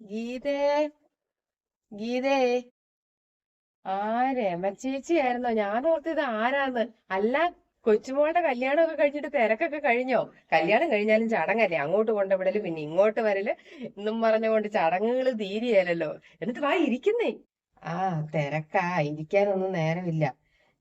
ഗീതേ ഗീതേ. ചേച്ചി ആയിരുന്നോ ഞാൻ ഓർത്തത് ആരാന്ന്. അല്ല കൊച്ചുമോളുടെ കല്യാണമൊക്കെ കഴിഞ്ഞിട്ട് തിരക്കൊക്കെ കഴിഞ്ഞോ? കല്യാണം കഴിഞ്ഞാലും ചടങ്ങല്ലേ? അങ്ങോട്ട് കൊണ്ടുവിടൽ പിന്നെ ഇങ്ങോട്ട് വരൽ എന്നും പറഞ്ഞുകൊണ്ട് ചടങ്ങുകൾ തീരെയല്ലോ എന്നിട്ട് വാ ഇരിക്കുന്നേ. ആ തിരക്കാ ഇരിക്കാനൊന്നും നേരമില്ല.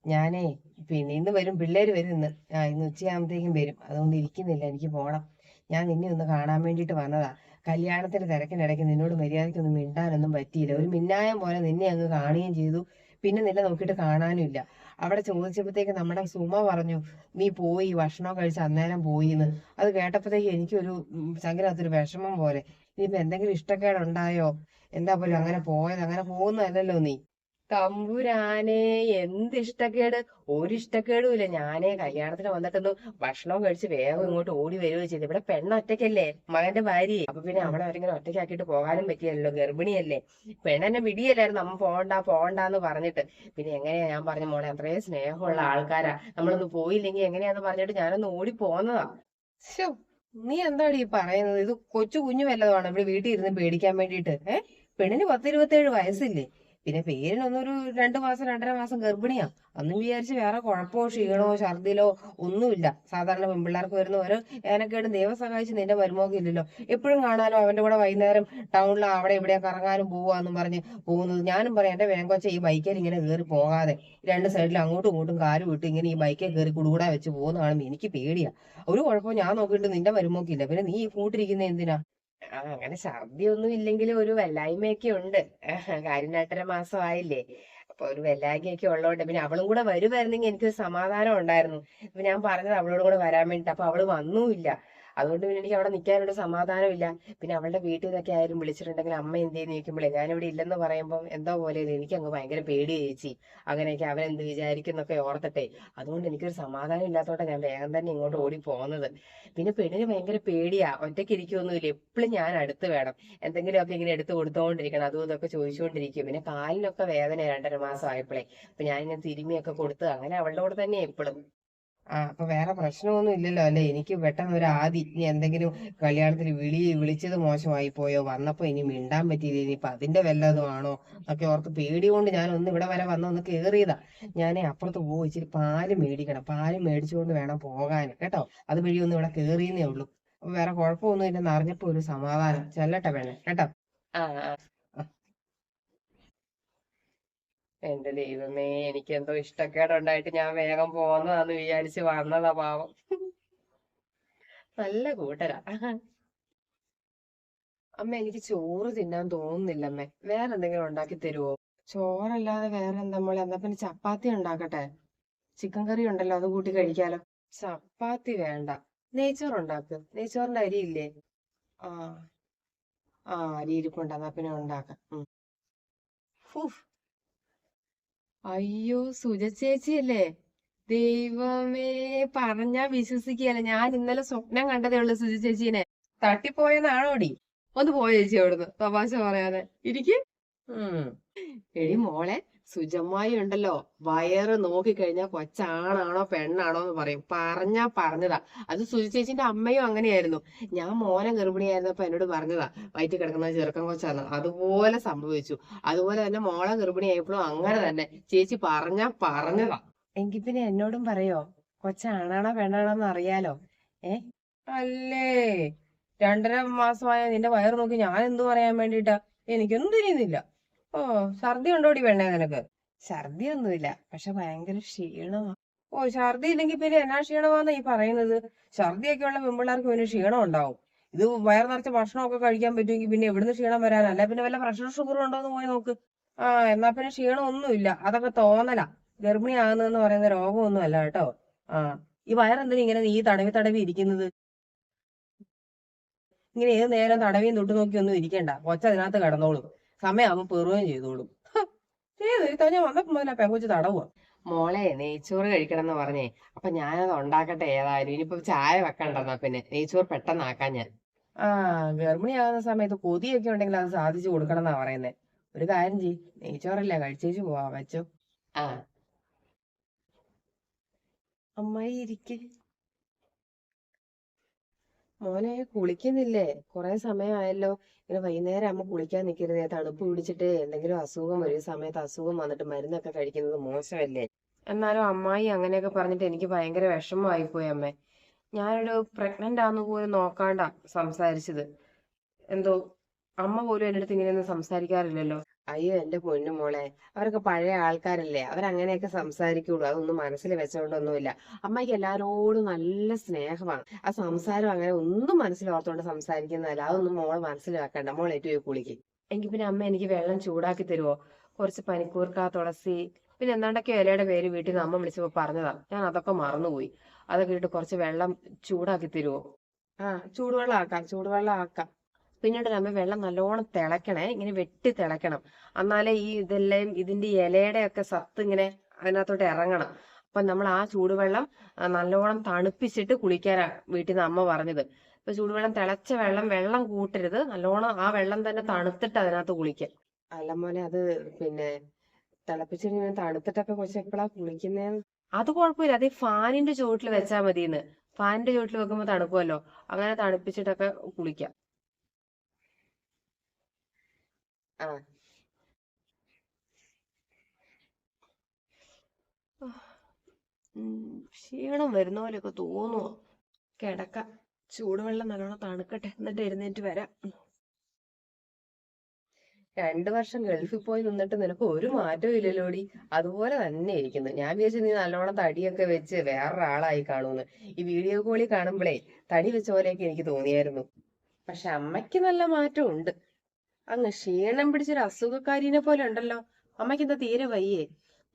ഞാനേ പിന്നെ ഇന്ന് വരും പിള്ളേര് വരും ഇന്ന്. ആ ഇന്ന് ഉച്ചയാകുമ്പത്തേക്കും വരും. അതുകൊണ്ട് ഇരിക്കുന്നില്ല എനിക്ക് പോണം. ഞാൻ നിന്നെ ഒന്ന് കാണാൻ വേണ്ടിയിട്ട് വന്നതാ. കല്യാണത്തിന്റെ തിരക്കിനിടയ്ക്ക് നിന്നോട് മര്യാദയ്ക്കൊന്നും മിണ്ടാനൊന്നും പറ്റിയില്ല. ഒരു മിന്നായം പോലെ നിന്നെ അങ്ങ് കാണുകയും ചെയ്തു. പിന്നെ നിന്നെ നോക്കിയിട്ട് കാണാനും ഇല്ല അവിടെ ചോദിച്ചപ്പോഴത്തേക്ക് നമ്മുടെ സുമ പറഞ്ഞു നീ പോയി ഭക്ഷണം കഴിച്ച് അന്നേരം പോയി എന്ന് അത് കേട്ടപ്പോഴത്തേക്ക് എനിക്കൊരു ഉം, ശങ്കരത്തൊരു വിഷമം പോലെ. ഇനിയിപ്പോ എന്തെങ്കിലും ഇഷ്ടക്കേടുണ്ടായോ? എന്താ പോലും അങ്ങനെ പോയത്? അങ്ങനെ പോകുന്നതല്ലല്ലോ നീ. തമ്പുരാനെ എന്ത് ഇഷ്ടക്കേട്? ഒരു ഇഷ്ടക്കേടും ഇല്ല ഞാനേ കല്യാണത്തിന് വന്നിട്ടൊന്നും ഭക്ഷണവും കഴിച്ച് വേഗം ഇങ്ങോട്ട് ഓടി വരികയോ ചെയ്തു ഇവിടെ പെണ്ണ ഒറ്റയ്ക്കല്ലേ? മകന്റെ ഭാര്യയെ. അപ്പൊ പിന്നെ അവളെ അവരിങ്ങനെ ഒറ്റയ്ക്കാക്കിയിട്ട് പോകാനും പറ്റിയല്ലോ ഗർഭിണിയല്ലേ? പെണ്ണെന്നെ വിടിയല്ലായിരുന്നു. നമ്മ പോകണ്ട പോകണ്ടെന്ന് പറഞ്ഞിട്ട്. പിന്നെ എങ്ങനെയാ ഞാൻ പറഞ്ഞ മോളെ അത്രയും സ്നേഹമുള്ള ആൾക്കാരാ. നമ്മളൊന്ന് പോയില്ലെങ്കിൽ എങ്ങനെയാന്ന് പറഞ്ഞിട്ട് ഞാനൊന്ന് ഓടി പോന്നതാ. നീ എന്താടി ഈ പറയുന്നത്? ഇത് കൊച്ചു കുഞ്ഞു വല്ലതുമാണ് ഇവിടെ വീട്ടിൽ ഇരുന്ന് പേടിക്കാൻ വേണ്ടിയിട്ട്. ഏഹ് പെണ്ണിന് പത്തിരുപത്തേഴ് വയസ്സില്ലേ? പിന്നെ പേരിനൊന്നൊരു രണ്ടു മാസം രണ്ടര മാസം ഗർഭിണിയാ. അന്നും വിചാരിച്ച് വേറെ കുഴപ്പമോ ക്ഷീണമോ ഛർദിലോ ഒന്നുമില്ല. സാധാരണ പെൺപിള്ളേർക്ക് വരുന്ന ഓരോ ഏനക്കേട് ദൈവം സഹായിച്ച് നിന്റെ മരുമോക്ക് ഇല്ലല്ലോ. എപ്പോഴും കാണാലോ അവന്റെ കൂടെ വൈകുന്നേരം ടൗണിൽ അവിടെ ഇവിടെ കറങ്ങാനും പോവാന്നും പറഞ്ഞ് പോകുന്നത്. ഞാനും പറയാം എന്റെ വേങ്കൊച്ച ഈ ബൈക്കിൽ ഇങ്ങനെ കയറി പോകാതെ രണ്ട് സൈഡിൽ അങ്ങോട്ടും ഇങ്ങോട്ടും കാൽ വിട്ട് ഇങ്ങനെ ഈ ബൈക്കിൽ കയറി കുടുകൂടാ വെച്ച് പോകുന്ന കാണുമ്പോൾ എനിക്ക് പേടിയാ. ഒരു കുഴപ്പവും ഞാൻ നോക്കിയിട്ട് നിന്റെ മരുമോക്കില്ല പിന്നെ നീ ഈ കൂട്ടിരിക്കുന്ന എന്തിനാ? അങ്ങനെ ഛർദി ഒന്നും ഇല്ലെങ്കിലും ഒരു വല്ലായ്മയൊക്കെ ഉണ്ട്. കാര്യം രണ്ടര മാസം ആയില്ലേ? അപ്പൊ ഒരു വല്ലായ്മയൊക്കെ ഉള്ളതുകൊണ്ട് പിന്നെ അവളും കൂടെ വരുമായിരുന്നെങ്കിൽ എനിക്കൊരു സമാധാനം ഉണ്ടായിരുന്നു. ഇപ്പൊ ഞാൻ പറഞ്ഞത് അവളോട് കൂടെ വരാൻ വേണ്ടിട്ട്. അപ്പൊ അവൾ വന്നുമില്ല. അതുകൊണ്ട് പിന്നെ എനിക്ക് അവിടെ നിൽക്കാനൊരു സമാധാനമില്ല. പിന്നെ അവളുടെ വീട്ടിൽ നിന്നൊക്കെ ആരും വിളിച്ചിട്ടുണ്ടെങ്കിൽ അമ്മ എന്തേന്ന് ചോദിക്കുമ്പോഴേ ഞാനിവിടെ ഇല്ലെന്ന് പറയുമ്പോൾ എന്തോ പോലെ എനിക്ക് അങ്ങ് ഭയങ്കര പേടി ചേച്ചി. അങ്ങനെയൊക്കെ അവരെന്ത് വിചാരിക്കുന്നൊക്കെ ഓർത്തിട്ടെ. അതുകൊണ്ട് എനിക്കൊരു സമാധാനം ഇല്ലാത്തോടെ ഞാൻ വേഗം തന്നെ ഇങ്ങോട്ട് ഓടി പോകുന്നത് പിന്നെ പെണ്ണിന് ഭയങ്കര പേടിയാ. ഒറ്റയ്ക്ക് ഇരിക്കുമൊന്നുമില്ല എപ്പോഴും ഞാൻ അടുത്ത് വേണം. എന്തെങ്കിലുമൊക്കെ ഇങ്ങനെ എടുത്ത് കൊടുത്തോണ്ടിരിക്കണം. അതും ഇതൊക്കെ ചോദിച്ചുകൊണ്ടിരിക്കും പിന്നെ കാലിനൊക്കെ വേദന രണ്ടര മാസം ആയപ്പോഴേ. അപ്പൊ ഞാൻ ഇങ്ങനെ തിരുമിയൊക്കെ കൊടുത്ത് അങ്ങനെ അവളുടെ കൂടെ തന്നെ എപ്പോഴും ആ അപ്പൊ വേറെ പ്രശ്നമൊന്നും ഇല്ലല്ലോ അല്ലെ? എനിക്ക് പെട്ടെന്ന് ഒരു ആദി ഇനി എന്തെങ്കിലും കല്യാണത്തിന് വിളി വിളിച്ചത് മോശമായി പോയോ? വന്നപ്പോ ഇനി മിണ്ടാൻ പറ്റിയില്ല? ഇനിയിപ്പൊ അതിന്റെ വല്ലതും ആണോ? ഒക്കെ ഓർത്ത് പേടി കൊണ്ട് ഞാൻ ഒന്ന് ഇവിടെ വരെ വന്ന് ഒന്ന് കേറിയതാ. ഞാൻ അപ്പുറത്ത് പോയി ഇച്ചിരി പാൽ മേടിക്കണം. പാൽ മേടിച്ചുകൊണ്ട് വേണം പോകാൻ കേട്ടോ? അത് വഴി ഒന്ന് ഇവിടെ കേറിയെന്നേ ഉള്ളൂ. വേറെ കുഴപ്പമൊന്നും ഇല്ലെന്ന് അറിഞ്ഞപ്പോ ഒരു സമാധാനം. ചെല്ലട്ടെ വേണേ കേട്ടോ? ആ ആ ആ. എന്റെ ദൈവമേ എനിക്ക് എന്തോ ഇഷ്ടക്കേടുണ്ടായിട്ട് ഞാൻ വേഗം പോന്നതാന്ന് വിചാരിച്ച് വന്നതാ പാവം. നല്ല കൂട്ടരാ. അമ്മ എനിക്ക് ചോറ് തിന്നാൻ തോന്നുന്നില്ല അമ്മേ വേറെ എന്തെങ്കിലും ഉണ്ടാക്കി തരുവോ? ചോറല്ലാതെ വേറെ എന്താ മോളെ? എന്നാ പിന്നെ ചപ്പാത്തി ഉണ്ടാക്കട്ടെ? ചിക്കൻ കറി ഉണ്ടല്ലോ അത് കൂട്ടി കഴിക്കാലോ. ചപ്പാത്തി വേണ്ട. നെയ്ച്ചോറ് ഉണ്ടാക്ക് നെയ്ച്ചോറിന്റെ അരി ഇല്ലേ? ആ. ആ അരി ഇരിപ്പുണ്ട്. എന്നാ പിന്നെ ഉണ്ടാക്കാം. അയ്യോ സുജ ചേച്ചിയല്ലേ? ദൈവമേ പറഞ്ഞാ വിശ്വസിക്കുകയല്ല? ഞാൻ ഇന്നലെ സ്വപ്നം കണ്ടതേ ഉള്ളു സുജ ചേച്ചീനെ. തട്ടിപ്പോയെന്നാണോടി? ഒന്ന് പോയ ചേച്ചി അവിടുന്ന്. തമാശ പറയാതെ. ഇരിക്ക്. എടി മോളെ സുജമ്മായി ഉണ്ടല്ലോ. വയറ് നോക്കിക്കഴിഞ്ഞാൽ കൊച്ചാണാണോ പെണ്ണാണോ എന്ന് പറയും. പറഞ്ഞാ പറഞ്ഞതാ. അത് സുജി ചേച്ചിന്റെ അമ്മയും അങ്ങനെയായിരുന്നു. ഞാൻ മോനെ ഗർഭിണിയായിരുന്നപ്പോ എന്നോട് പറഞ്ഞതാ. വയറ്റിൽ കിടക്കുന്ന ചെറുക്കൻ കൊച്ചാണ് അതുപോലെ സംഭവിച്ചു. അതുപോലെ തന്നെ മോളെ ഗർഭിണിയായപ്പോഴും അങ്ങനെ തന്നെ. ചേച്ചി പറഞ്ഞാ പറഞ്ഞതാ. എങ്കി പിന്നെ എന്നോടും പറയോ? കൊച്ചാണാണോ പെണ്ണാണോ എന്ന് അറിയാലോ. ഏ? അല്ലേ? രണ്ടര മാസമായ നിന്റെ വയറ് നോക്കി ഞാൻ എന്തു പറയാൻ വേണ്ടിട്ടാ എനിക്കൊന്നും തിരിയുന്നില്ല. ഓ ഛർദി ഉണ്ടോടി പെണ്ണേ നിനക്ക്? ഛർദി ഒന്നുമില്ല പക്ഷെ ഭയങ്കര ക്ഷീണമാ. ഓ ഛർദി ഇല്ലെങ്കിൽ പിന്നെ എന്നാ ക്ഷീണമാന്നാ ഈ പറയുന്നത്? ഛർദിയൊക്കെ ഉള്ള പെൺപിള്ളേർക്ക് പിന്നെ ക്ഷീണം ഉണ്ടാവും ഇത് വയർ നിറച്ച ഭക്ഷണമൊക്കെ കഴിക്കാൻ പറ്റുമെങ്കിൽ പിന്നെ എവിടുന്ന് ക്ഷീണം അല്ല പിന്നെ വല്ല പ്രഷർ ഷുഗർ ഉണ്ടോന്ന് പോയി നോക്ക്. ആ എന്നാ പിന്നെ ക്ഷീണം ഒന്നുമില്ല അതൊക്കെ തോന്നല. ഗർഭിണി ആകുന്നതെന്ന് പറയുന്ന രോഗമൊന്നും അല്ല കേട്ടോ. ആ ഈ വയറെന്തിനാ ഇങ്ങനെ നീ തടവി തടവി ഇരിക്കുന്നത്? ഇങ്ങനെ ഏത് നേരം തടവിയും തൊട്ട് നോക്കി ഒന്നും ഇരിക്കണ്ട. കൊച്ച അതിനകത്ത് കിടന്നോളും. സമയമാകുമ്പോൾ പെറുകയും ചെയ്തോളും. ചെയ്ത് ഏത് വന്നപ്പോൾ മുതലാ പെങ്കൊച്ച് തടവുക മോളെ നെയ്ച്ചോറ് കഴിക്കണം എന്ന് പറഞ്ഞേ. അപ്പൊ ഞാനത് ഉണ്ടാക്കട്ടെ ഏതായാലും. ഇനിയിപ്പോ ചായ വെക്കണ്ടെന്നാ പിന്നെ. നെയ്ച്ചോറ് പെട്ടെന്നാക്കാൻ ഞാൻ. ആ ഗർഭിണിയാകുന്ന സമയത്ത് കൊതിയൊക്കെ ഉണ്ടെങ്കിൽ അത് സാധിച്ചു കൊടുക്കണം എന്നാ പറയുന്നേ. ഒരു കാര്യം ചെയ് നെയ്ച്ചോറല്ലേ കഴിച്ചേച്ചു പോവാ വെച്ചോ. ആ. അമ്മായി ഇരിക്ക്. മോനെ കുളിക്കുന്നില്ലേ? കൊറേ സമയമായല്ലോ. ഇങ്ങനെ വൈകുന്നേരം ആകുമ്പോൾ കുളിക്കാൻ നിൽക്കരുത് തണുപ്പ് പിടിച്ചിട്ട് എന്തെങ്കിലും അസുഖം ഈ സമയത്ത് അസുഖം വന്നിട്ട് മരുന്നൊക്കെ കഴിക്കുന്നത് മോശമല്ലേ? എന്നാലും അമ്മായി അങ്ങനെയൊക്കെ പറഞ്ഞിട്ട് എനിക്ക് ഭയങ്കര വിഷമമായി പോയി അമ്മേ. ഞാനൊരു പ്രഗ്നന്റ് ആണെന്ന് പോലും നോക്കാണ്ട സംസാരിച്ചത്. എന്തോ അമ്മ പോലും എന്റെ അടുത്ത് ഇങ്ങനെയൊന്നും സംസാരിക്കാറില്ലല്ലോ. അയ്യോ എന്റെ പൊന്നു മോളെ. അവരൊക്കെ പഴയ ആൾക്കാരല്ലേ. അവരങ്ങനെയൊക്കെ സംസാരിക്കുള്ളൂ. അതൊന്നും മനസ്സിൽ വെച്ചോണ്ടൊന്നുമില്ല. അമ്മയ്ക്ക് എല്ലാരോടും നല്ല സ്നേഹമാണ്. ആ സംസാരം അങ്ങനെ ഒന്നും മനസ്സിൽ ഓർത്തോണ്ട് സംസാരിക്കുന്നതല്ല. അതൊന്നും മോളെ മനസ്സിൽ വെക്കണ്ട മോൾ ഏറ്റവും കുളിക്ക്. എങ്കിൽ പിന്നെ അമ്മ എനിക്ക് വെള്ളം ചൂടാക്കി തരുമോ കുറച്ച് പനിക്കൂർക്ക തുളസി പിന്നെ എന്താണ്ടൊക്കെ ഇലയുടെ പേര് വീട്ടിൽ നിന്ന് അമ്മ വിളിച്ചപ്പോ പറഞ്ഞതാണ് ഞാൻ അതൊക്കെ മറന്നുപോയി. അതൊക്കെ ഇട്ട് കുറച്ച് വെള്ളം ചൂടാക്കി തരുമോ ആ ചൂടുവെള്ളം ആക്കാം ചൂടുവെള്ളം ആക്കാം പിന്നീട് നമ്മൾ വെള്ളം നല്ലോണം തിളക്കണേ ഇങ്ങനെ വെട്ടി തിളക്കണം. എന്നാലേ ഈ ഇതെല്ലാം ഇതിന്റെ ഇലയുടെ ഒക്കെ സത്ത് ഇങ്ങനെ അതിനകത്തോട്ട് ഇറങ്ങണം. അപ്പൊ നമ്മൾ ആ ചൂടുവെള്ളം നല്ലോണം തണുപ്പിച്ചിട്ട് കുളിക്കാനാ വീട്ടിൽ നിന്ന് അമ്മ പറഞ്ഞത്. ഇപ്പൊ ചൂടുവെള്ളം തിളച്ച വെള്ളം വെള്ളം കൂട്ടരുത്. നല്ലോണം ആ വെള്ളം തന്നെ തണുത്തിട്ട് അതിനകത്ത് കുളിക്കാം. അല്ല മോനെ അത് പിന്നെ തിളപ്പിച്ചിട്ട് ഇങ്ങനെ തണുത്തിട്ടൊക്കെ കൊച്ചു എപ്പോഴാ കുളിക്കുന്നേന്ന്? അത് കുഴപ്പമില്ല. അത് ഈ ഫാനിന്റെ ചുവട്ടിൽ വെച്ചാൽ മതിയെന്ന്. ഫാനിന്റെ ചുവട്ടിൽ വെക്കുമ്പോൾ തണുക്കുമല്ലോ അങ്ങനെ തണുപ്പിച്ചിട്ടൊക്കെ കുളിക്കാം. ആ. ക്ഷീണം വരുന്ന പോലെയൊക്കെ തോന്നുവോ കിടക്ക. ചൂടുവെള്ളം നല്ലോണം തണുക്കട്ടെ. എന്നിട്ട് എഴുന്നേറ്റ് വരാം. രണ്ടു വർഷം ഗൾഫിൽ പോയി നിന്നിട്ട് നിനക്ക് ഒരു മാറ്റവും ഇല്ലല്ലോടി. അതുപോലെ തന്നെ ഇരിക്കുന്നു. ഞാൻ വിചാരിച്ചു നീ നല്ലോണം തടിയൊക്കെ വെച്ച് വേറൊരാളായി കാണുമെന്ന്. ഈ വീഡിയോ കോളിൽ കാണുമ്പോഴേ തടി വെച്ച പോലെയൊക്കെ എനിക്ക് തോന്നിയായിരുന്നു. പക്ഷെ അമ്മയ്ക്ക് നല്ല മാറ്റം ഉണ്ട്. അങ്ങ് ക്ഷീണം പിടിച്ചൊരു അസുഖക്കാരിനെ പോലെ ഉണ്ടല്ലോ. അമ്മയ്ക്ക് എന്താ തീരെ വയ്യേ.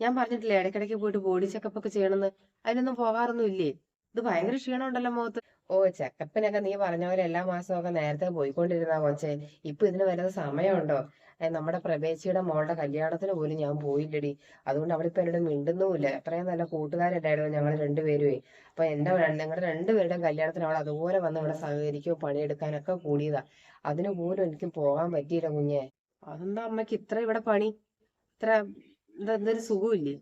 ഞാൻ പറഞ്ഞിട്ടില്ലേ ഇടയ്ക്കിടയ്ക്ക് പോയിട്ട് ബോഡി ചെക്കപ്പ് ഒക്കെ ചെയ്യണമെന്ന്. അതിനൊന്നും പോകാറൊന്നും ഇല്ലേ? ഇത് ഭയങ്കര ക്ഷീണം ഉണ്ടല്ലോ മുഖത്ത് ഓ ചെക്കപ്പിനൊക്കെ നീ പറഞ്ഞ പോലെ എല്ലാ മാസവും ഒക്കെ നേരത്തെ പോയിക്കൊണ്ടിരുന്നാ കൊച്ചേ. ഇപ്പൊ ഇതിന് വരുന്ന സമയമുണ്ടോ? നമ്മുടെ പ്രവേശിയുടെ മോളുടെ കല്യാണത്തിന് പോലും ഞാൻ പോയില്ലടി. അതുകൊണ്ട് അവളിപ്പോ എന്നോട് മിണ്ടുന്നുമില്ല. അത്രയും നല്ല കൂട്ടുകാരുണ്ടായിരുന്നു ഞങ്ങൾ രണ്ടുപേരുമേ അപ്പൊ എന്റെ ഞങ്ങളുടെ രണ്ടുപേരുടെയും കല്യാണത്തിന് അവൾ അതുപോലെ വന്ന് ഇവിടെ സഹകരിക്കുകയോ പണിയെടുക്കാനൊക്കെ കൂടിയതാ. അതിന് പോലും എനിക്ക് പോകാൻ പറ്റിയില്ല കുഞ്ഞെ. അതെന്താ അമ്മയ്ക്ക് ഇത്ര ഇവിടെ പണി? ഇത്ര എന്താ എന്തൊരു സുഖമില്ലേ?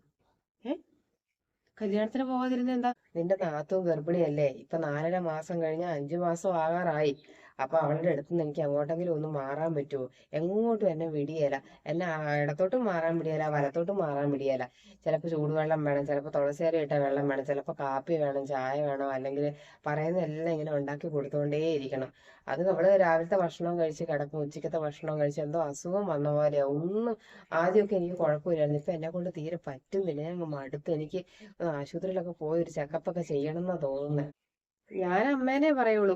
കല്യാണത്തിന് പോകാതിരുന്ന എന്താ നിന്റെ നാത്തവും ഗർഭിണിയല്ലേ. ഇപ്പൊ നാലര മാസം കഴിഞ്ഞ അഞ്ചു മാസം ആകാറായി. അപ്പൊ അവളുടെ അടുത്ത് നിന്ന് എനിക്ക് എങ്ങോട്ടെങ്കിലും ഒന്ന് മാറാൻ പറ്റുമോ എങ്ങോട്ടും എന്നെ വിടിയല. എന്നെ ഇടത്തോട്ടും മാറാൻ വിടിയല വലത്തോട്ടും മാറാൻ വിടിയല. ചിലപ്പോൾ ചൂടുവെള്ളം വേണം ചിലപ്പോൾ തുളസിയില ഇട്ട വെള്ളം വേണം ചിലപ്പോൾ കാപ്പി വേണം ചായ വേണം അല്ലെങ്കിൽ പറയുന്ന എല്ലാം ഇങ്ങനെ ഉണ്ടാക്കി കൊടുത്തുകൊണ്ടേ ഇരിക്കണം. അത് നമ്മൾ രാവിലത്തെ ഭക്ഷണം കഴിച്ച് കിടക്കും ഉച്ചക്കത്തെ ഭക്ഷണം കഴിച്ച് എന്തോ അസുഖം വന്ന പോലെയാ. ഒന്നും ആദ്യമൊക്കെ എനിക്ക് കുഴപ്പമില്ലായിരുന്നു. ഇപ്പൊ എന്നെ കൊണ്ട് തീരെ പറ്റുന്നില്ല. ഞാൻ മടുത്ത് എനിക്ക് ആശുപത്രിയിലൊക്കെ പോയി ഒരു ചെക്കപ്പ് ഒക്കെ ചെയ്യണം എന്നാ തോന്നുന്നത് ഞാൻ അമ്മേനെ പറയുള്ളൂ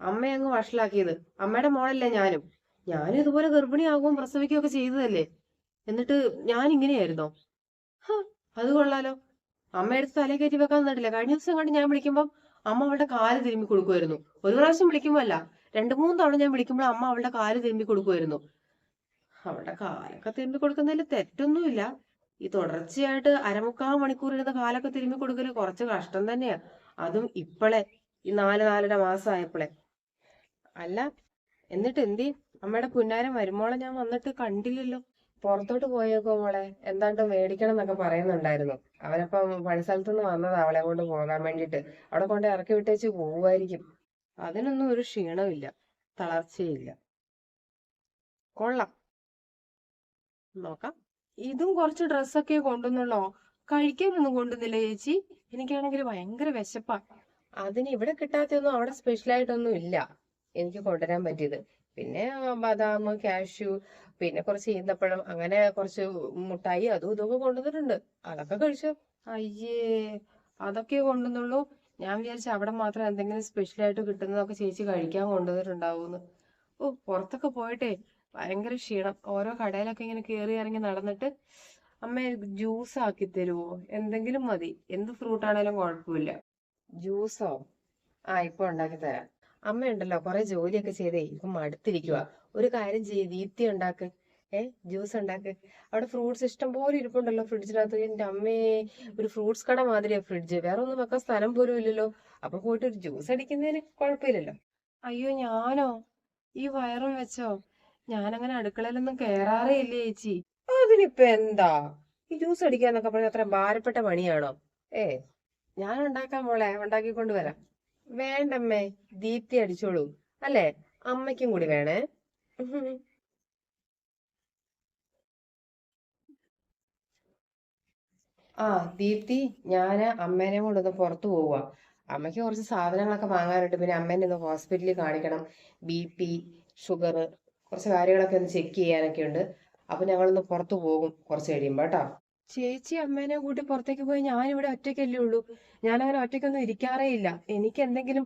അമ്മയെ അങ്ങ് വഷളാക്കിയത്. അമ്മയുടെ മോളല്ലേ ഞാനും. ഞാനും ഇതുപോലെ ഗർഭിണിയാകുകയും പ്രസവിക്കുകയും ഒക്കെ ചെയ്തതല്ലേ? എന്നിട്ട് ഞാൻ ഇങ്ങനെയായിരുന്നോ? അത് കൊള്ളാലോ. അമ്മ എടുത്ത് തലേ കയറ്റി വെക്കാൻ നിന്നിട്ടില്ല. കഴിഞ്ഞ ദിവസം കണ്ട് ഞാൻ വിളിക്കുമ്പോൾ അമ്മ അവളുടെ കാൽ തിരുമ്പി കൊടുക്കുമായിരുന്നു ഒരു പ്രാവശ്യം വിളിക്കുമ്പോ അല്ല രണ്ടു മൂന്ന് തവണ ഞാൻ വിളിക്കുമ്പോൾ അമ്മ അവളുടെ കാൽ തിരുമ്പി കൊടുക്കുമായിരുന്നു അവളുടെ കാലൊക്കെ തിരുമ്പി കൊടുക്കുന്നതിൽ തെറ്റൊന്നുമില്ല. ഈ തുടർച്ചയായിട്ട് അരമുക്കാൽ മണിക്കൂർ ഇരുന്ന് കാലൊക്കെ തിരുമ്പി കൊടുക്കൽ കുറച്ച് കഷ്ടം തന്നെയാ. അതും ഇപ്പളെ ഈ നാല് നാലര മാസം ആയപ്പോളെ അല്ല എന്നിട്ട് എന്തി അമ്മയുടെ പുന്നാരം വരുമോളെ ഞാൻ വന്നിട്ട് കണ്ടില്ലല്ലോ. പുറത്തോട്ട് പോയേക്കോ മോളെ? എന്താണ്ട് മേടിക്കണം എന്നൊക്കെ പറയുന്നുണ്ടായിരുന്നു. അവരപ്പം പണിസ്ഥലത്ത് നിന്ന് വന്നതാ അവളെ കൊണ്ട് പോകാൻ വേണ്ടിട്ട് അവിടെ കൊണ്ട് ഇറക്കി വിട്ടേച്ച് പോവുമായിരിക്കും. അതിനൊന്നും ഒരു ക്ഷീണമില്ല തളർച്ചയില്ല. കൊള്ളാം. നോക്കാം. ഇതും കുറച്ച് ഡ്രസ്സൊക്കെ കൊണ്ടുവന്നുള്ളോ കഴിക്കാനൊന്നും കൊണ്ടുവന്നില്ല ചേച്ചി. എനിക്കാണെങ്കിൽ ഭയങ്കര വിശപ്പാ. അതിന് ഇവിടെ കിട്ടാത്തൊന്നും അവിടെ സ്പെഷ്യലായിട്ടൊന്നും ഇല്ല. എനിക്ക് കൊണ്ടുവരാൻ പറ്റിയത്. പിന്നെ ബദാം കാഷ്യൂ പിന്നെ കുറച്ച് ഈന്തപ്പഴം അങ്ങനെ കുറച്ച് മുട്ടായി അതും ഇതൊക്കെ കൊണ്ടുവന്നിട്ടുണ്ട്. അതൊക്കെ കഴിച്ചു? അയ്യേ അതൊക്കെ കൊണ്ടുവന്നുള്ളൂ. ഞാൻ വിചാരിച്ചു അവിടെ മാത്രം എന്തെങ്കിലും സ്പെഷ്യൽ ആയിട്ട് കിട്ടുന്നതൊക്കെ ചേച്ചി കഴിക്കാൻ കൊണ്ടുവന്നിട്ടുണ്ടാവുമെന്ന് ഓ പുറത്തൊക്കെ പോയിട്ടേ ഭയങ്കര ക്ഷീണം. ഓരോ കടയിലൊക്കെ ഇങ്ങനെ കയറി ഇറങ്ങി നടന്നിട്ട് അമ്മ ജ്യൂസ് ആക്കി തരുമോ എന്തെങ്കിലും മതി. എന്ത് ഫ്രൂട്ട് ആണെങ്കിലും കുഴപ്പമില്ല. ജ്യൂസോ ആ ഇപ്പൊ ഉണ്ടാക്കി തരാം. അമ്മയുണ്ടല്ലോ കുറെ ജോലിയൊക്കെ ചെയ്തേ ഇപ്പൊ മടുത്തിരിക്കുക ഒരു കാര്യം ചെയ്യ് ദീപ്തി ഉണ്ടാക്ക് ഏ ജ്യൂസ് ഉണ്ടാക്ക്. അവിടെ ഫ്രൂട്ട്സ് ഇഷ്ടം പോലെ ഇരിപ്പുണ്ടല്ലോ ഫ്രിഡ്ജിനകത്ത്. എന്റെ അമ്മേ ഒരു ഫ്രൂട്ട്സ് കട മാതിരിയാ ഫ്രിഡ്ജ്. വേറെ ഒന്നും വെക്കാൻ സ്ഥലം പോലും ഇല്ലല്ലോ. അപ്പൊ പോയിട്ട് ഒരു ജ്യൂസ് അടിക്കുന്നതിന് കുഴപ്പമില്ലല്ലോ. അയ്യോ ഞാനോ? ഈ വയറും വെച്ചോ? ഞാനങ്ങനെ അടുക്കളയിലൊന്നും കേറാറേ ഇല്ലേ ചേച്ചി? അതിനിപ്പോ എന്താ? ഈ ജ്യൂസ് അടിക്കാന്നൊക്കെ പറഞ്ഞ അത്ര ഭാരപ്പെട്ട പണിയാണോ? ഏ ഞാൻ ഉണ്ടാക്കാൻ മോളെ ഉണ്ടാക്കിക്കൊണ്ട് വരാം. വേണ്ടമ്മേ ദീപ്തി അടിച്ചോളൂ. അല്ലേ? അമ്മയ്ക്കും കൂടി വേണേ. ആ ദീപ്തി ഞാൻ അമ്മേനെ കൊണ്ടൊന്ന് പുറത്തു പോവുക അമ്മയ്ക്ക് കുറച്ച് സാധനങ്ങളൊക്കെ വാങ്ങാനുണ്ട്. പിന്നെ അമ്മേനെ ഒന്ന് ഹോസ്പിറ്റലിൽ കാണിക്കണം. ബി പി ഷുഗർ കുറച്ച് കാര്യങ്ങളൊക്കെ ഒന്ന് ചെക്ക് ചെയ്യാനൊക്കെ ഉണ്ട് അപ്പൊ ഞങ്ങളൊന്ന് പുറത്തു പോകും കുറച്ച് കഴിയുമ്പോ കേട്ടോ. ചേച്ചി അമ്മേനെ കൂട്ടി പുറത്തേക്ക് പോയി ഞാൻ ഇവിടെ ഒറ്റയ്ക്കല്ലേ ഉള്ളൂ. ഞാൻ അങ്ങനെ ഒറ്റയ്ക്കൊന്നും ഇരിക്കാറേ ഇല്ല. എനിക്ക് എന്തെങ്കിലും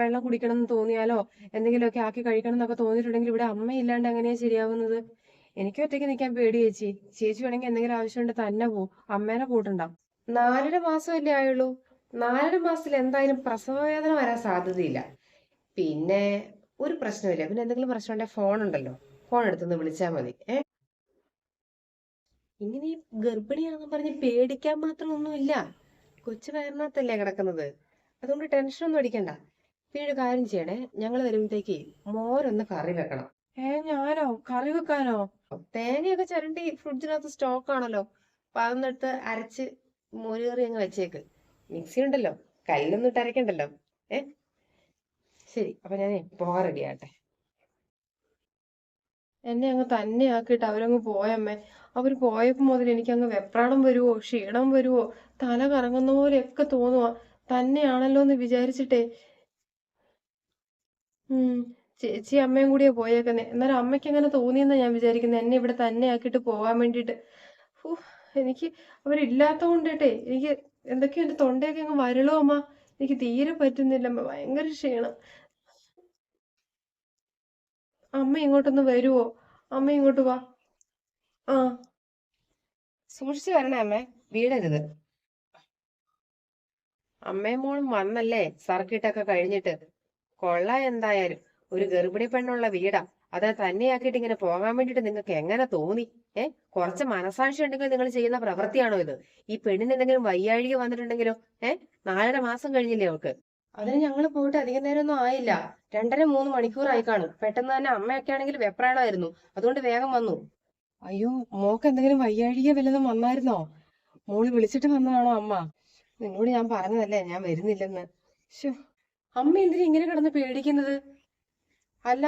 വെള്ളം കുടിക്കണം എന്ന് തോന്നിയാലോ എന്തെങ്കിലുമൊക്കെ ആക്കി കഴിക്കണം എന്നൊക്കെ തോന്നിയിട്ടുണ്ടെങ്കിൽ ഇവിടെ അമ്മ ഇല്ലാണ്ട് എങ്ങനെയാ ശരിയാവുന്നത്? എനിക്ക് ഒറ്റയ്ക്ക് നിൽക്കാൻ പേടി ചേച്ചി. ചേച്ചി വേണമെങ്കിൽ എന്തെങ്കിലും ആവശ്യമുണ്ട് തന്നെ പോവും അമ്മേനെ കൂട്ടണ്ട. നാലര മാസമല്ലേ ആയുള്ളൂ. നാലര മാസത്തിൽ എന്തായാലും പ്രസവവേദന വരാൻ സാധ്യതയില്ല. പിന്നെ ഒരു പ്രശ്നമില്ല പിന്നെ എന്തെങ്കിലും പ്രശ്നം ഉണ്ടെങ്കിൽ ഫോൺ ഉണ്ടല്ലോ. ഫോൺ എടുത്തൊന്ന് വിളിച്ചാൽ മതി. ഏ? ഇങ്ങനെ ഗർഭിണിയാണെന്ന് പറഞ്ഞ് പേടിക്കാൻ മാത്രം ഒന്നുമില്ല. കൊച്ചു വയറിനകത്തല്ലേ കിടക്കുന്നത്. അതുകൊണ്ട് ടെൻഷനൊന്നും അടിക്കണ്ട. പിന്നെ ഒരു കാര്യം ചെയ്യണേ. ഞങ്ങൾ വരുമ്പോഴത്തേക്ക് മോരൊന്ന് കറി വെക്കണം. ഏ ഞാനോ? കറി വെക്കാനോ? തേങ്ങയൊക്കെ ചരണ്ടി ഫ്രിഡ്ജിനകത്ത് സ്റ്റോക്ക് ആണല്ലോ. അപ്പൊ അതൊന്നും എടുത്ത് അരച്ച് മോര് കറി അങ്ങ് വെച്ചേക്ക്. മിക്സി ഉണ്ടല്ലോ കല്ലൊന്നും ഇട്ട് അരക്കണ്ടല്ലോ ഏ? ശരി. അപ്പൊ ഞാൻ പോകാൻ റെഡി ആട്ടെ എന്നെ അങ്ങ് തന്നെ ആക്കിയിട്ട് അവരങ്ങ് പോയമ്മേ. അവർ പോയപ്പോൾ മുതൽ എനിക്ക് അങ്ങ് വെപ്രാളം വരുവോ ക്ഷീണം വരുവോ തല കറങ്ങുന്ന പോലെയൊക്കെ തോന്നുവാ. തന്നെയാണല്ലോ എന്ന് വിചാരിച്ചിട്ടേ. ചേച്ചി അമ്മയും കൂടിയാ പോയേക്കുന്നെ. എന്നാലും അമ്മയ്ക്ക് എങ്ങനെ തോന്നിയെന്നാ ഞാൻ വിചാരിക്കുന്നത് എന്നെ ഇവിടെ തന്നെ ആക്കിയിട്ട് പോകാൻ വേണ്ടിയിട്ട്. ഹൂ, എനിക്ക് അവരില്ലാത്ത കൊണ്ടിട്ടേ എനിക്ക് എന്തൊക്കെയോ എന്റെ തൊണ്ടയൊക്കെ അങ്ങ് വരളോ അമ്മ. എനിക്ക് തീരെ പറ്റുന്നില്ല. അമ്മ ഭയങ്കര ക്ഷീണം. അമ്മ ഇങ്ങോട്ടൊന്ന് വരുവോ? അമ്മ ഇങ്ങോട്ട് വാ. ആ. സൂക്ഷിച്ചു വരണേ അമ്മേ. വീടരുത്. അമ്മയും മോളും വന്നല്ലേ? സർക്കിട്ടൊക്കെ കഴിഞ്ഞിട്ട്. കൊള്ള എന്തായാലും. ഒരു ഗർഭിണി പെണ്ണുള്ള വീടാ. അത് തന്നെയാക്കിയിട്ട് ഇങ്ങനെ പോകാൻ വേണ്ടിട്ട് നിങ്ങൾക്ക് എങ്ങനെ തോന്നി? ഏ? കുറച്ച് മനസാക്ഷി ഉണ്ടെങ്കിൽ നിങ്ങൾ ചെയ്യുന്ന പ്രവൃത്തിയാണോ ഇത്? ഈ പെണ്ണിന് എന്തെങ്കിലും വയ്യാഴിക വന്നിട്ടുണ്ടെങ്കിലോ? ഏ? നാലര മാസം കഴിഞ്ഞില്ലേ അവൾക്ക്? അതിന് ഞങ്ങൾ പോയിട്ട് അധികം നേരമൊന്നും ആയില്ല. രണ്ടര മൂന്ന് മണിക്കൂറായി കാണും. പെട്ടെന്ന് തന്നെ അമ്മയൊക്കെ ആണെങ്കിൽ വെപ്രാളമായിരുന്നു. അതുകൊണ്ട് വേഗം വന്നു. അയ്യോ മോക്ക് എന്തെങ്കിലും വയ്യാഴിക വല്ലതും വന്നായിരുന്നോ? മോൾ വിളിച്ചിട്ട് വന്നതാണോ അമ്മ? നിന്നോട് ഞാൻ പറഞ്ഞതല്ലേ ഞാൻ വരുന്നില്ലെന്ന്. ശോ അമ്മ എന്തിനാ ഇങ്ങനെ കിടന്ന് പേടിക്കുന്നത്? അല്ല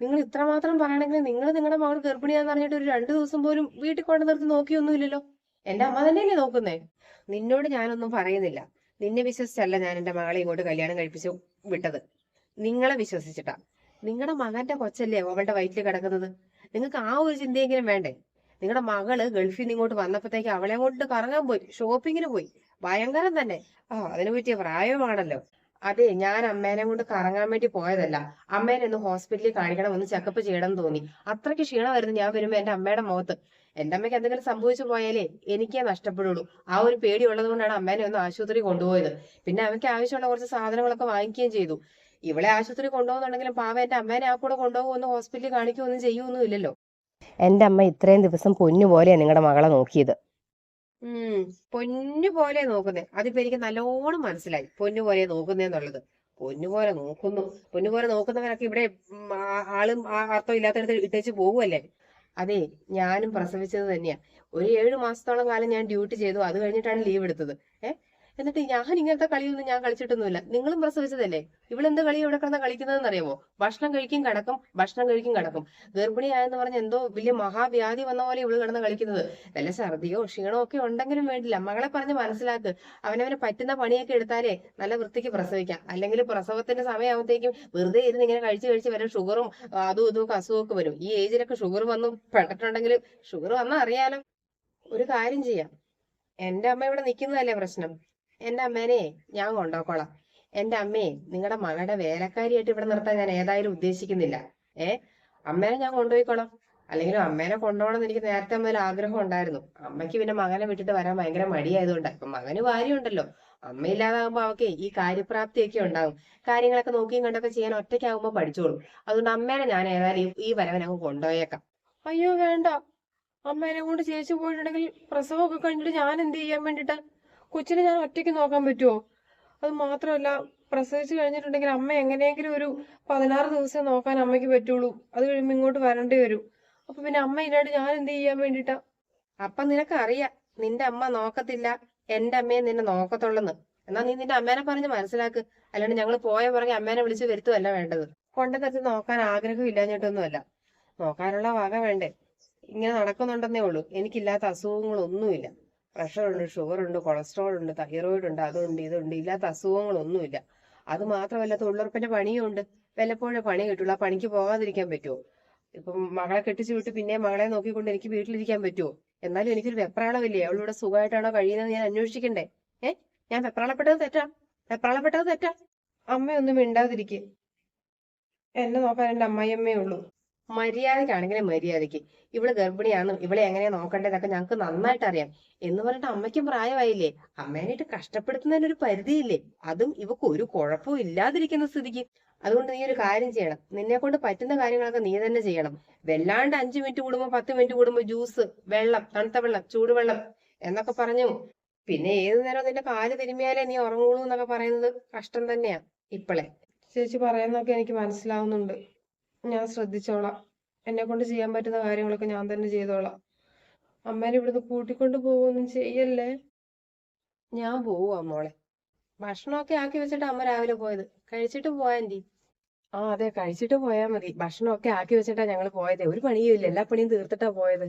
നിങ്ങൾ ഇത്രമാത്രം പറയണെങ്കിൽ നിങ്ങൾ നിങ്ങളുടെ മകൾ ഗർഭിണിയാന്ന് പറഞ്ഞിട്ട് ഒരു രണ്ടു ദിവസം പോലും വീട്ടിൽ കൊണ്ട് നിർത്തി നോക്കിയൊന്നുമില്ലല്ലോ. എന്റെ അമ്മ തന്നെയല്ലേ നോക്കുന്നേ? നിന്നോട് ഞാനൊന്നും പറയുന്നില്ല. നിന്നെ വിശ്വസിച്ചല്ല ഞാൻ എന്റെ മകളെ ഇങ്ങോട്ട് കല്യാണം കഴിപ്പിച്ചു വിട്ടത്. നിങ്ങളെ വിശ്വസിച്ചിട്ടാ. നിങ്ങളുടെ മകന്റെ കൊച്ചല്ലേ അവളുടെ വയറ്റിൽ കിടക്കുന്നത്? നിങ്ങൾക്ക് ആ ഒരു ചിന്തയെങ്കിലും വേണ്ടേ? നിങ്ങളുടെ മകൾ ഗൾഫിൽ നിന്ന് ഇങ്ങോട്ട് വന്നപ്പോഴത്തേക്ക് അവളെ കൊണ്ട് കറങ്ങാൻ പോയി ഷോപ്പിങ്ങിന് പോയി. ഭയങ്കരം തന്നെ. ആ അതിനെ പറ്റിയ പ്രായമാണല്ലോ. അതെ ഞാൻ അമ്മേനെ കൊണ്ട് കറങ്ങാൻ വേണ്ടി പോയതല്ല. അമ്മേനെ ഒന്ന് ഹോസ്പിറ്റലിൽ കാണിക്കണം ഒന്ന് ചെക്കപ്പ് ചെയ്യണം തോന്നി. അത്രയ്ക്ക് ക്ഷീണമായിരുന്നു ഞാൻ വരുമ്പോ എന്റെ അമ്മയുടെ മുഖത്ത്. എന്റെ അമ്മയ്ക്ക് എന്തെങ്കിലും സംഭവിച്ചു പോയാലേ എനിക്കേ നഷ്ടപ്പെടുള്ളൂ. ആ ഒരു പേടി ഉള്ളത് കൊണ്ടാണ് അമ്മേനെ ഒന്ന് ആശുപത്രി കൊണ്ടുപോയത്. പിന്നെ അവയ്ക്ക് ആവശ്യമുള്ള കുറച്ച് സാധനങ്ങളൊക്കെ വാങ്ങിക്കുകയും ചെയ്തു. ഇവളെ ആശുപത്രി കൊണ്ടുപോകുന്നുണ്ടെങ്കിലും പാവ എന്റെ അമ്മേനെ ആ കൂടെ കൊണ്ടുപോകുമെന്ന് ഹോസ്പിറ്റലിൽ കാണിക്കുകയൊന്നും ചെയ്യുമൊന്നും ഇല്ലല്ലോ എന്റെ അമ്മ ഇത്രയും ദിവസം പൊന്നു പോലെയാ നിങ്ങളുടെ മകളെ നോക്കിയത്. ഉം പൊന്നു പോലെ നോക്കുന്നേ. അതിപ്പോ എനിക്ക് നല്ലോണം മനസ്സിലായി പൊന്നു പോലെ നോക്കുന്നേന്നുള്ളത് പൊന്നു പോലെ നോക്കുന്നു. പൊന്നു പോലെ നോക്കുന്നവരൊക്കെ ഇവിടെ ആളും ആ അർത്ഥം ഇല്ലാത്തടത്ത് ഇട്ടേച്ച് പോകുമല്ലേ അതെ ഞാനും പ്രസവിച്ചത് തന്നെയാ. ഒരു ഏഴു മാസത്തോളം കാലം ഞാൻ ഡ്യൂട്ടി ചെയ്തു. അത് കഴിഞ്ഞിട്ടാണ് ലീവ് എടുത്തത്. ഏഹ് എന്നിട്ട് ഞാൻ ഇങ്ങനത്തെ കളിയൊന്നും ഞാൻ കളിച്ചിട്ടൊന്നുമില്ല. നിങ്ങളും പ്രസവിച്ചതല്ലേ? ഇവളെന്ത് കളി ഇവിടെ കിടന്ന് കളിക്കുന്നതെന്ന് അറിയാമോ ഭക്ഷണം കഴിക്കും കിടക്കും ഭക്ഷണം കഴിക്കും കിടക്കും. ഗർഭിണിയായെന്ന് പറഞ്ഞ എന്തോ വലിയ മഹാവ്യാധി വന്ന പോലെ ഇവൾ കിടന്ന് കളിക്കുന്നത്. വല്ല ഛർദിയോ ക്ഷീണോ ഒക്കെ ഉണ്ടെങ്കിലും വേണ്ടില്ല. മകളെ പറഞ്ഞ് മനസ്സിലാക്ക്. അവനവന് പറ്റുന്ന പണിയൊക്കെ എടുത്താലേ നല്ല വൃത്തിക്ക് പ്രസവിക്കാം. അല്ലെങ്കിൽ പ്രസവത്തിന്റെ സമയമാകുമ്പോഴത്തേക്കും വെറുതെ ഇരുന്ന് ഇങ്ങനെ കഴിച്ച് കഴിച്ച് വരും ഷുഗറും അതും ഇതും ഒക്കെ അസുഖമൊക്കെ വരും. ഈ ഏജിലൊക്കെ ഷുഗർ വന്നു പെട്ടിട്ടുണ്ടെങ്കിൽ ഷുഗർ വന്നാൽ അറിയാലോ. ഒരു കാര്യം ചെയ്യാം. എന്റെ അമ്മ ഇവിടെ നിൽക്കുന്നതല്ലേ പ്രശ്നം? എന്റെ അമ്മേനെ ഞാൻ കൊണ്ടോക്കോളാം. എന്റെ അമ്മേ നിങ്ങളുടെ മകളുടെ വേലക്കാരിയായിട്ട് ഇവിടെ നിർത്താൻ ഞാൻ ഏതായാലും ഉദ്ദേശിക്കുന്നില്ല. ഏ? അമ്മേനെ ഞാൻ കൊണ്ടുപോയിക്കോളാം അല്ലെങ്കിലും അമ്മേനെ കൊണ്ടുപോകണം എനിക്ക് നേരത്തെ മുതൽ ആഗ്രഹം ഉണ്ടായിരുന്നു. അമ്മയ്ക്ക് പിന്നെ മകനെ വിട്ടിട്ട് വരാൻ ഭയങ്കര മടിയായതുകൊണ്ട്. ഇപ്പൊ മകന് ഭാര്യയുണ്ടല്ലോ. അമ്മ ഇല്ലാതാകുമ്പോ അവക്ക് ഈ കാര്യപ്രാപ്തിയൊക്കെ ഉണ്ടാകും കാര്യങ്ങളൊക്കെ നോക്കിയും കണ്ടൊക്കെ ചെയ്യാൻ ഒറ്റയ്ക്കാകുമ്പോ പഠിച്ചോളും. അതുകൊണ്ട് അമ്മേനെ ഞാൻ ഏതായാലും ഈ- ഈ വരവനങ്ങ് കൊണ്ടുപോയേക്കാം അയ്യോ വേണ്ട. അമ്മേനെ കൊണ്ട് ചേച്ചി പോയിട്ടുണ്ടെങ്കിൽ പ്രസവമൊക്കെ കഴിഞ്ഞിട്ട് ഞാൻ എന്ത് ചെയ്യാൻ വേണ്ടിട്ടാ? കൊച്ചിനെ ഞാൻ ഒറ്റയ്ക്ക് നോക്കാൻ പറ്റുമോ അത് മാത്രമല്ല പ്രസവിച്ച് കഴിഞ്ഞിട്ടുണ്ടെങ്കിൽ അമ്മ എങ്ങനെയെങ്കിലും ഒരു പതിനാറ് ദിവസം നോക്കാൻ അമ്മയ്ക്ക് പറ്റുള്ളൂ. അത് കഴിയുമ്പോൾ ഇങ്ങോട്ട് വരേണ്ടി വരും. അപ്പൊ പിന്നെ അമ്മ ഇല്ലാണ്ട് ഞാൻ എന്ത് ചെയ്യാൻ വേണ്ടിട്ടാ? അപ്പൊ നിനക്ക് അറിയാം നിന്റെ അമ്മ നോക്കത്തില്ല എന്റെ അമ്മയെ നിന്നെ നോക്കത്തുള്ളെന്ന്. എന്നാ നീ നിന്റെ അമ്മേനെ പറഞ്ഞ് മനസ്സിലാക്ക്. അല്ലാണ്ട് ഞങ്ങൾ പോയ പുറകെ അമ്മേനെ വിളിച്ച് വരുത്തുമല്ല വേണ്ടത്. കൊണ്ട നിർത്തി നോക്കാൻ ആഗ്രഹം ഇല്ലാഞ്ഞിട്ടൊന്നുമല്ല. നോക്കാനുള്ള വക വേണ്ടേ. ഇങ്ങനെ നടക്കുന്നുണ്ടെന്നേ ഉള്ളൂ. എനിക്കില്ലാത്ത അസുഖങ്ങളൊന്നുമില്ല. പ്രഷറുണ്ട് ഷുഗറുണ്ട് കൊളസ്ട്രോൾ ഉണ്ട് തൈറോയിഡ് ഉണ്ട് അതുണ്ട് ഇതുണ്ട്. ഇല്ലാത്ത അസുഖങ്ങളൊന്നുമില്ല. അത് മാത്രമല്ല തൊഴിലുറപ്പിന്റെ പണിയും ഉണ്ട് വല്ലപ്പോഴേ പണി കിട്ടുള്ളൂ ആ പണിക്ക് പോകാതിരിക്കാൻ പറ്റുമോ ഇപ്പം മകളെ കെട്ടിച്ചു വിട്ട് പിന്നെ മകളെ നോക്കിക്കൊണ്ട് എനിക്ക് വീട്ടിലിരിക്കാൻ പറ്റുമോ എന്നാലും എനിക്കൊരു വെപ്രാളമില്ലേ? അവളിവിടെ സുഖമായിട്ടാണോ കഴിയുന്നത് ഞാൻ അന്വേഷിക്കണ്ടേ? ഏഹ് ഞാൻ വെപ്രാളപ്പെട്ടത് തെറ്റാ? വെപ്രാളപ്പെട്ടത് തെറ്റാ? അമ്മയൊന്നും മിണ്ടാതിരിക്കെ. എന്നെ നോക്കാൻ എന്റെ അമ്മായിയമ്മേ ഉള്ളൂ. മര്യാദക്കാണെങ്കിലും മര്യാദയ്ക്ക്. ഇവൾ ഗർഭിണിയാണ് ഇവളെ എങ്ങനെയാ നോക്കേണ്ടതൊക്കെ ഞങ്ങൾക്ക് നന്നായിട്ട് അറിയാം എന്ന് പറഞ്ഞിട്ട് അമ്മയ്ക്കും പ്രായമായില്ലേ? അമ്മേനായിട്ട് കഷ്ടപ്പെടുത്തുന്നതിനൊരു പരിധിയില്ലേ? അതും ഇവക്ക് ഒരു കുഴപ്പവും ഇല്ലാതിരിക്കുന്ന സ്ഥിതിക്ക്. അതുകൊണ്ട് നീ ഒരു കാര്യം ചെയ്യണം. നിന്നെ കൊണ്ട് പറ്റുന്ന കാര്യങ്ങളൊക്കെ നീ തന്നെ ചെയ്യണം. വല്ലാണ്ട് അഞ്ചു മിനിറ്റ് കൂടുമ്പോ പത്ത് മിനിറ്റ് കൂടുമ്പോ ജ്യൂസ് വെള്ളം തണുത്ത വെള്ളം ചൂടുവെള്ളം എന്നൊക്കെ പറഞ്ഞു. പിന്നെ ഏതു നേരം നിന്റെ കാൽ തിരുമിയാലേ നീ ഉറങ്ങുള്ളൂ എന്നൊക്കെ പറയുന്നത് കഷ്ടം തന്നെയാ ഇപ്പളെ. ചേച്ചി പറയുന്നൊക്കെ എനിക്ക് മനസ്സിലാവുന്നുണ്ട്. ഞാൻ ശ്രദ്ധിച്ചോളാം. എന്നെ കൊണ്ട് ചെയ്യാൻ പറ്റുന്ന കാര്യങ്ങളൊക്കെ ഞാൻ തന്നെ ചെയ്തോളാം. അമ്മേനെ ഇവിടുന്ന് കൂട്ടിക്കൊണ്ട് പോവൊന്നും ചെയ്യല്ലേ? ഞാൻ പോവാ മോളെ. ഭക്ഷണമൊക്കെ ആക്കി വെച്ചിട്ട് അമ്മ രാവിലെ പോയത്. കഴിച്ചിട്ട് പോയാന്റി ആ അതെ കഴിച്ചിട്ട് പോയാൽ മതി. ഭക്ഷണമൊക്കെ ആക്കി വെച്ചിട്ടാ ഞങ്ങൾ പോയത്. ഒരു പണിയും ഇല്ല. എല്ലാ പണിയും തീർത്തിട്ടാ പോയത്.